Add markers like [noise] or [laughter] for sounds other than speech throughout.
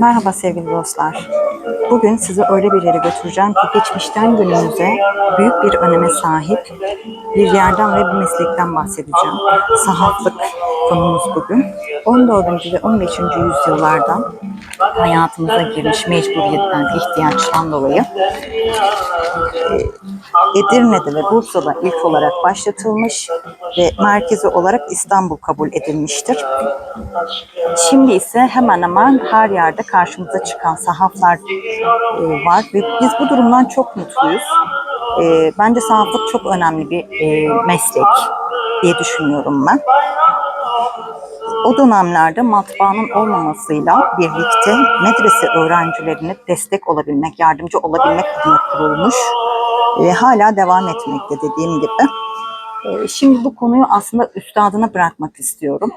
Merhaba sevgili dostlar. Bugün sizi öyle bir yere götüreceğim ki geçmişten günümüze büyük bir öneme sahip bir yerden ve bir meslekten bahsedeceğim. Sahaflık konumuz bugün. 14. ve 15. yüzyıllardan hayatımıza girmiş mecburiyetten, ihtiyaçtan dolayı Edirne'de ve Bursa'da ilk olarak başlatılmış ve merkezi olarak İstanbul kabul edilmiştir. Şimdi ise hemen hemen her yerde karşımıza çıkan sahaflar e, var ve biz bu durumdan çok mutluyuz. E, bence sahaflık çok önemli bir e, meslek diye düşünüyorum ben. O dönemlerde matbaanın olmamasıyla birlikte medrese öğrencilerine destek olabilmek, yardımcı olabilmek adına kurulmuş ve hala devam etmekte dediğim gibi. E, Şimdi bu konuyu aslında üstadına bırakmak istiyorum.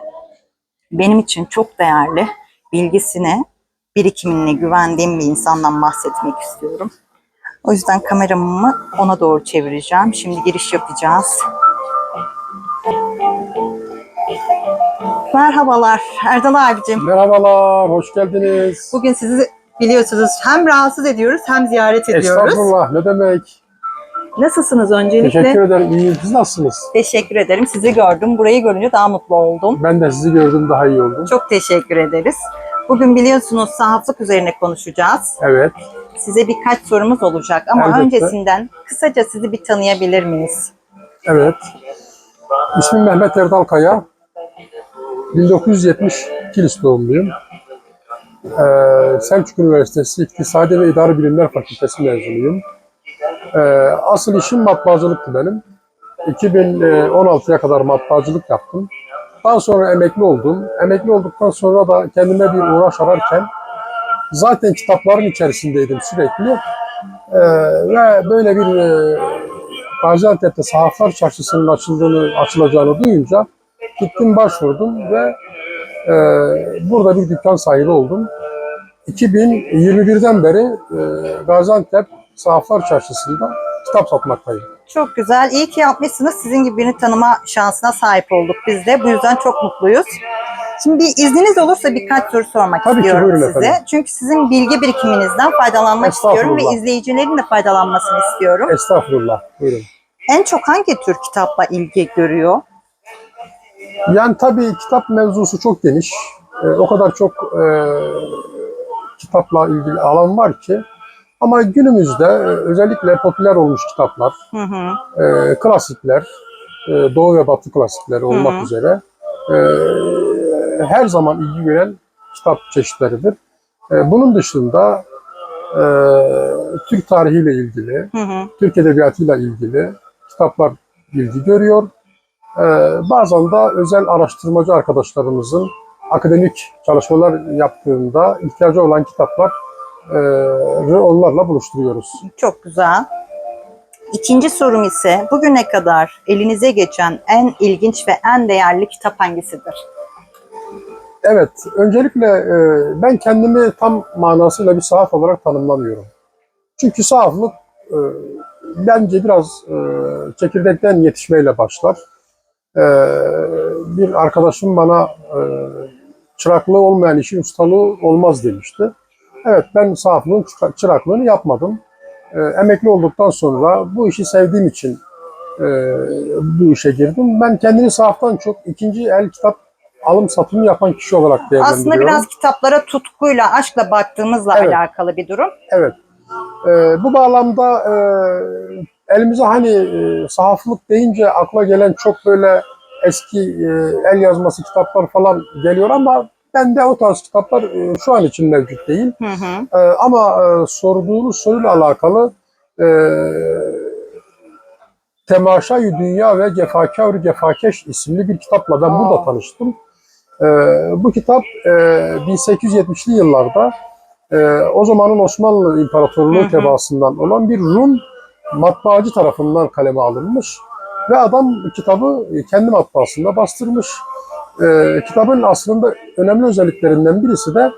Benim için çok değerli, bilgisine, birikimine güvendiğim bir insandan bahsetmek istiyorum. O yüzden kameramı ona doğru çevireceğim. Şimdi giriş yapacağız. Merhabalar Erdal abicim. Merhabalar, hoş geldiniz. Bugün sizi biliyorsunuz hem rahatsız ediyoruz hem ziyaret ediyoruz. Estağfurullah, ne demek? Nasılsınız öncelikle? Teşekkür ederim. İyiyim. Siz nasılsınız? Teşekkür ederim. Sizi gördüm. Burayı görünce daha mutlu oldum. Ben de sizi gördüm, daha iyi oldum. Çok teşekkür ederiz. Bugün biliyorsunuz sahaflık üzerine konuşacağız. Evet, Size birkaç sorumuz olacak ama Elbette. öncesinden kısaca sizi bir tanıyabilir miyiz? evet. İsmim Mehmet Erdal Kaya. 1970 Kilis doğumluyum. Ee, Selçuk Üniversitesi İktisadi ve İdari Bilimler Fakültesi mezunuyum. Ee, asıl işim matbaacılıktı benim. 2016'ya kadar matbaacılık yaptım. Daha sonra emekli oldum. Emekli olduktan sonra da kendime bir uğraş ararken zaten kitapların içerisindeydim sürekli. Ee, ve böyle bir e, Gaziantep'te Sahaflar Çarşısı'nın açıldığını, açılacağını duyunca gittim başvurdum ve e, burada bir dükkan sahibi oldum. 2021'den beri e, Gaziantep Sahaflar Çarşısı'nda kitap satmaktayım. Çok güzel. İyi ki yapmışsınız. Sizin gibi birini tanıma şansına sahip olduk biz de. Bu yüzden çok mutluyuz. Şimdi bir izniniz olursa birkaç soru sormak Tabii ki, istiyorum buyurun size. efendim. Çünkü sizin bilgi birikiminizden faydalanmak istiyorum ve izleyicilerin de faydalanmasını istiyorum. Estağfurullah. Buyurun. En çok hangi tür kitapla ilgi görüyor? Yani tabii kitap mevzusu çok geniş. E, o kadar çok e, kitapla ilgili alan var ki. Ama günümüzde e, özellikle popüler olmuş kitaplar, Hı hı. e, klasikler, e, Doğu ve Batı klasikleri olmak Hı hı. üzere e, her zaman ilgi gören kitap çeşitleridir. E, bunun dışında e, Türk tarihiyle ilgili, Hı hı. Türk edebiyatıyla ilgili kitaplar ilgi görüyor. E, bazen de özel araştırmacı arkadaşlarımızın akademik çalışmalar yaptığında ihtiyacı olan kitaplar onlarla buluşturuyoruz. Çok güzel. İkinci sorum ise bugüne kadar elinize geçen en ilginç ve en değerli kitap hangisidir? Evet, öncelikle e, ben kendimi tam manasıyla bir sahaf olarak tanımlamıyorum. Çünkü sahaflık e, bence biraz e, çekirdekten yetişmeyle başlar. Bir arkadaşım bana çıraklığı olmayan işin ustalığı olmaz demişti. Evet, ben sahaflığın çıra- çıraklığını yapmadım. E, emekli olduktan sonra bu işi sevdiğim için e, bu işe girdim. Ben kendini sahaftan çok ikinci el kitap alım satımı yapan kişi olarak değerlendiriyorum. Aslında biraz kitaplara tutkuyla, aşkla baktığımızla Evet. alakalı bir durum. Evet. Ee, bu bağlamda e, elimize hani e, sahaflık deyince akla gelen çok böyle eski e, el yazması kitaplar falan geliyor ama bende o tarz kitaplar e, şu an için mevcut değil. Hı hı. E, ama e, sorduğunuz soruyla alakalı e, Temaşayı Dünya ve Gefakâr Gefakeş isimli bir kitapla ben Aa. burada tanıştım. E, bu kitap e, 1870'li yıllarda e, o zamanın Osmanlı İmparatorluğu Hı hı. tebaasından olan bir Rum matbaacı tarafından kaleme alınmış ve adam kitabı kendi matbaasında bastırmış. E, kitabın aslında önemli özelliklerinden birisi de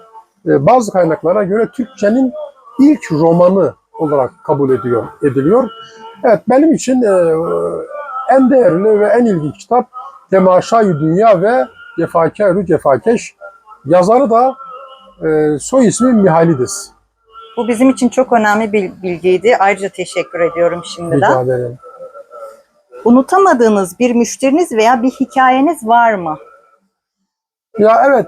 e, bazı kaynaklara göre Türkçenin ilk romanı olarak kabul ediyor ediliyor. Evet benim için e, en değerli ve en ilginç kitap Temaşayı Dünya ve Gefakâru Gefakeş. Yazarı da e, soy ismim Mihalides. Bu bizim için çok önemli bir bilgiydi. Ayrıca teşekkür ediyorum Rica şimdiden. ederim. Unutamadığınız bir müşteriniz veya bir hikayeniz var mı? Ya evet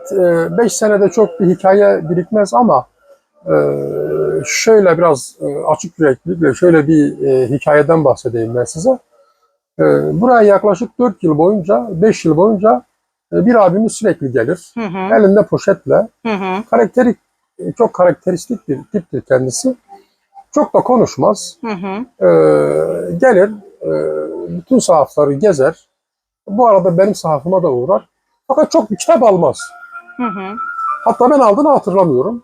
5 senede çok bir hikaye birikmez ama e, şöyle biraz e, açık yüreklilikle şöyle bir e, hikayeden bahsedeyim ben size. E, Buraya yaklaşık 4 yıl boyunca, 5 yıl boyunca e, bir abimiz sürekli gelir. Hı hı. Elinde poşetle. Hı hı. Karakteri e, çok karakteristik bir tiptir kendisi. Çok da konuşmaz. Hı hı. E, gelir, e, bütün sahafları gezer. Bu arada benim sahafıma da uğrar. Fakat çok bir kitap almaz. Hı hı. Hatta ben aldığını hatırlamıyorum.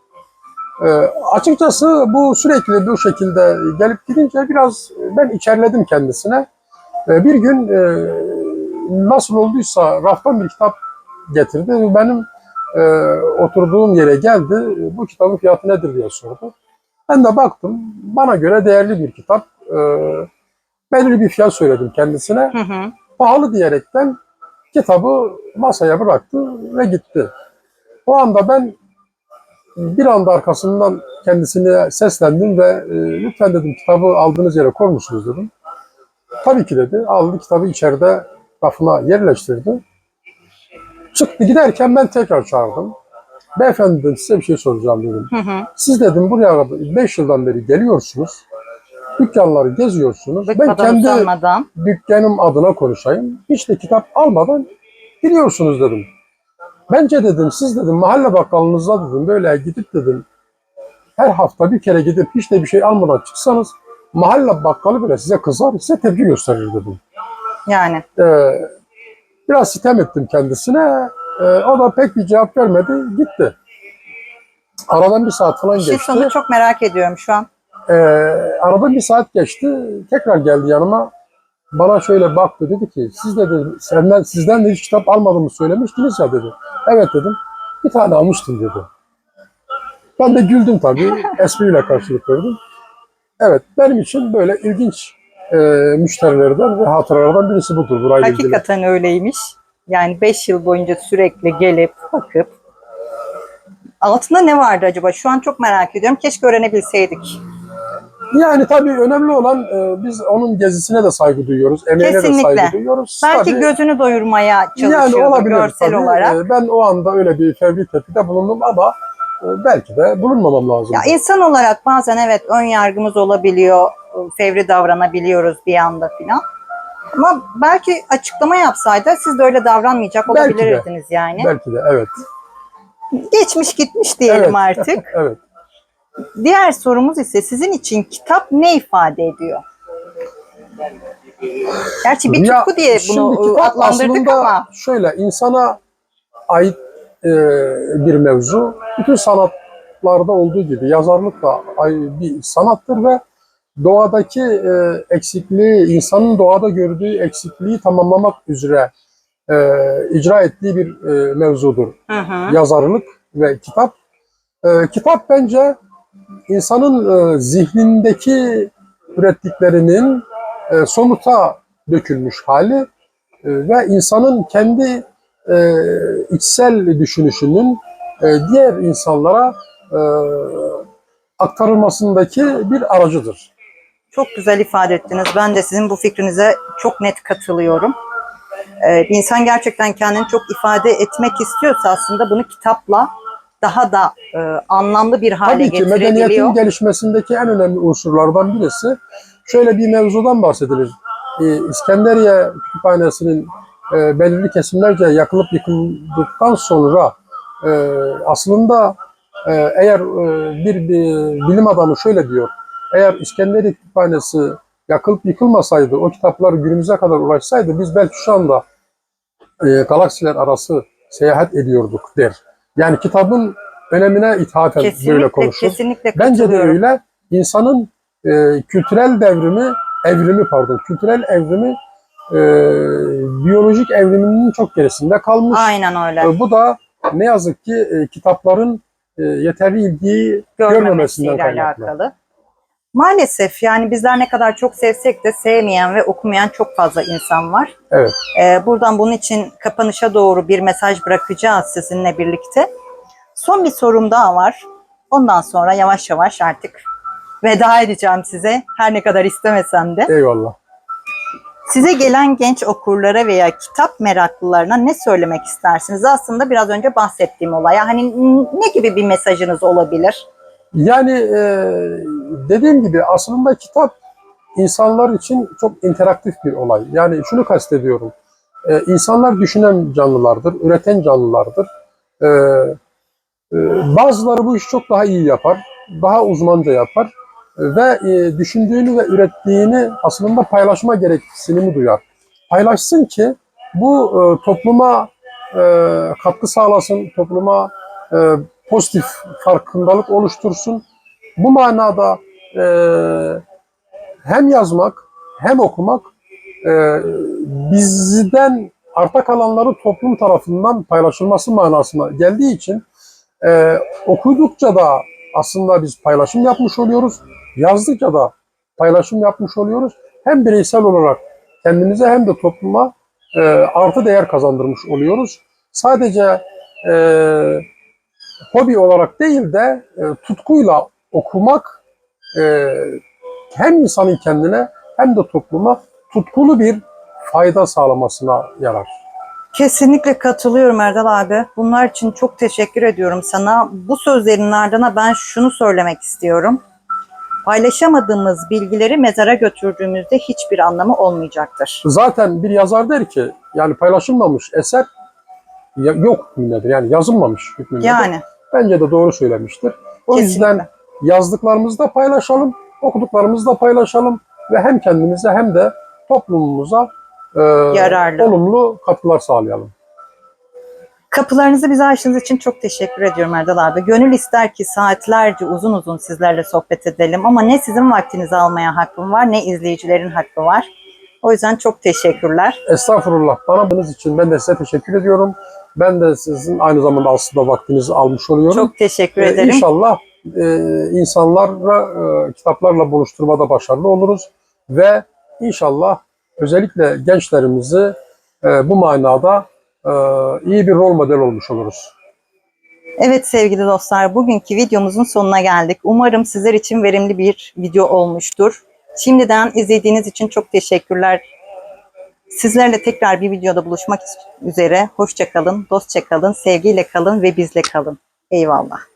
E, açıkçası bu sürekli bu şekilde gelip gidince biraz ben içerledim kendisine. E, bir gün e, nasıl olduysa raftan bir kitap getirdi ve benim e, oturduğum yere geldi. Bu kitabın fiyatı nedir diye sordu. Ben de baktım. Bana göre değerli bir kitap. E, belirli bir fiyat söyledim kendisine. Hı hı. Pahalı diyerekten kitabı masaya bıraktı ve gitti. O anda ben bir anda arkasından kendisine seslendim ve e, lütfen dedim kitabı aldığınız yere koy musunuz dedim. Tabii ki dedi. Aldı kitabı içeride rafına yerleştirdi. Çıktı giderken ben tekrar çağırdım. Beyefendi dedim size bir şey soracağım dedim. Hı hı. Siz dedim buraya 5 yıldan beri geliyorsunuz. Dükkanları geziyorsunuz. Ben Bıkmadan kendi usanmadan. dükkanım adına konuşayım. Hiç de kitap almadan gidiyorsunuz dedim. Bence dedim siz dedim mahalle bakkalınızda dedim böyle gidip dedim her hafta bir kere gidip hiç de bir şey almadan çıksanız mahalle bakkalı bile size kızar, size tepki gösterir dedim. Yani. Ee, biraz sitem ettim kendisine. Ee, o da pek bir cevap vermedi, gitti. Aradan bir saat falan geçti. sonunu çok merak ediyorum şu an. Ee, aradan bir saat geçti. Tekrar geldi yanıma. Bana şöyle baktı dedi ki siz de dedi, senden sizden de hiç kitap almadığımı söylemiştiniz ya dedi. Evet dedim. Bir tane almıştım dedi. Ben de güldüm tabii. [laughs] Espriyle karşılık verdim. Evet benim için böyle ilginç e, müşterilerden ve hatıralardan birisi budur burayla ilgili. Hakikaten öyleymiş. Yani 5 yıl boyunca sürekli gelip bakıp altında ne vardı acaba? Şu an çok merak ediyorum. Keşke öğrenebilseydik. Yani tabii önemli olan e, biz onun gezisine de saygı duyuyoruz. Emeğine de Kesinlikle. saygı duyuyoruz. Belki Tabii- gözünü doyurmaya Yani çalışıyordu olabilir görsel tabii. olarak. Ee, Ben o anda öyle bir fevri tepkide bulundum ama e, belki de bulunmamam lazım. Ya insan olarak bazen evet ön yargımız olabiliyor, fevri davranabiliyoruz bir anda filan. Ama belki açıklama yapsaydı siz de öyle davranmayacak Belki de. olabilirdiniz yani. Belki de evet. Geçmiş gitmiş diyelim Evet. artık. [laughs] Evet. Diğer sorumuz ise sizin için kitap ne ifade ediyor? Gerçi bir tutku diye bunu kitap adlandırdık ama şöyle insana ait e, bir mevzu. Bütün sanatlarda olduğu gibi yazarlık da bir sanattır ve doğadaki e, eksikliği, insanın doğada gördüğü eksikliği tamamlamak üzere e, icra ettiği bir e, mevzudur. hı hı. yazarlık ve kitap. Ee, kitap bence insanın e, zihnindeki ürettiklerinin e, somuta dökülmüş hali e, ve insanın kendi e, içsel düşünüşünün diğer insanlara aktarılmasındaki bir aracıdır. Çok güzel ifade ettiniz. Ben de sizin bu fikrinize çok net katılıyorum. Ee, bir insan gerçekten kendini çok ifade etmek istiyorsa aslında bunu kitapla daha da e, anlamlı bir hale Tabii ki medeniyetin gelişmesindeki en önemli unsurlardan birisi şöyle bir mevzudan bahsedilir. Ee, İskenderiye Kütüphanesi'nin e, belirli kesimlerce yakılıp yıkıldıktan sonra e, aslında e, eğer e, bir, bir bilim adamı şöyle diyor. Eğer İskenderiye Kütüphanesi yakılıp yıkılmasaydı, o kitaplar günümüze kadar ulaşsaydı biz belki şu anda e, galaksiler arası seyahat ediyorduk der. Yani kitabın önemine ithafen kesinlikle, böyle konuşur. kesinlikle Bence de öyle. İnsanın e, kültürel devrimi, evrimi pardon, kültürel evrimi e, biyolojik evriminin çok gerisinde kalmış. Aynen öyle. E, bu da ne yazık ki e, kitapların e, yeterli ilgiyi görmemesinden kaynaklı. alakalı. Maalesef yani bizler ne kadar çok sevsek de sevmeyen ve okumayan çok fazla insan var. Evet. Ee, buradan bunun için kapanışa doğru bir mesaj bırakacağız sizinle birlikte. Son bir sorum daha var. Ondan sonra yavaş yavaş artık veda edeceğim size. Her ne kadar istemesem de. Eyvallah. Size gelen genç okurlara veya kitap meraklılarına ne söylemek istersiniz? Aslında biraz önce bahsettiğim olaya. Hani ne gibi bir mesajınız olabilir? Yani e, dediğim gibi aslında kitap insanlar için çok interaktif bir olay. Yani şunu kastediyorum. E, insanlar düşünen canlılardır, üreten canlılardır. E, e, bazıları bu işi çok daha iyi yapar, daha uzmanca yapar ve e, düşündüğünü ve ürettiğini aslında paylaşma gereksinimi duyar. Paylaşsın ki bu e, topluma e, katkı sağlasın, topluma e, pozitif farkındalık oluştursun. Bu manada e, hem yazmak hem okumak e, bizden arta kalanları toplum tarafından paylaşılması manasına geldiği için e, okudukça da aslında biz paylaşım yapmış oluyoruz. Yazdıkça da paylaşım yapmış oluyoruz. Hem bireysel olarak kendimize hem de topluma e, artı değer kazandırmış oluyoruz. Sadece e, hobi olarak değil de e, tutkuyla okumak e, hem insanın kendine hem de topluma tutkulu bir fayda sağlamasına yarar. Kesinlikle katılıyorum Erdal abi. Bunlar için çok teşekkür ediyorum sana. Bu sözlerin ardına ben şunu söylemek istiyorum. Paylaşamadığımız bilgileri mezara götürdüğümüzde hiçbir anlamı olmayacaktır. Zaten bir yazar der ki yani paylaşılmamış eser yok hükmündedir. Yani yazılmamış hükmündedir. Yani Bence de doğru söylemiştir. O Kesinlikle. yüzden yazdıklarımızı da paylaşalım, okuduklarımızı da paylaşalım ve hem kendimize hem de toplumumuza e, Yararlı. olumlu katkılar sağlayalım. kapılarınızı bize açtığınız için çok teşekkür ediyorum Erdal abi. Gönül ister ki saatlerce uzun uzun sizlerle sohbet edelim ama ne sizin vaktinizi almaya hakkım var ne izleyicilerin hakkı var. O yüzden çok teşekkürler. Estağfurullah. Bana bunun için ben de size teşekkür ediyorum. Ben de sizin aynı zamanda aslında vaktinizi almış oluyorum. Çok teşekkür Ee, ederim. İnşallah e, insanlarla e, kitaplarla buluşturmada başarılı oluruz ve inşallah özellikle gençlerimizi e, bu manada e, iyi bir rol model olmuş oluruz. Evet sevgili dostlar, bugünkü videomuzun sonuna geldik. Umarım sizler için verimli bir video olmuştur. Şimdiden izlediğiniz için çok teşekkürler. Sizlerle tekrar bir videoda buluşmak üzere. Hoşça kalın, dostça kalın, sevgiyle kalın ve bizle kalın. Eyvallah.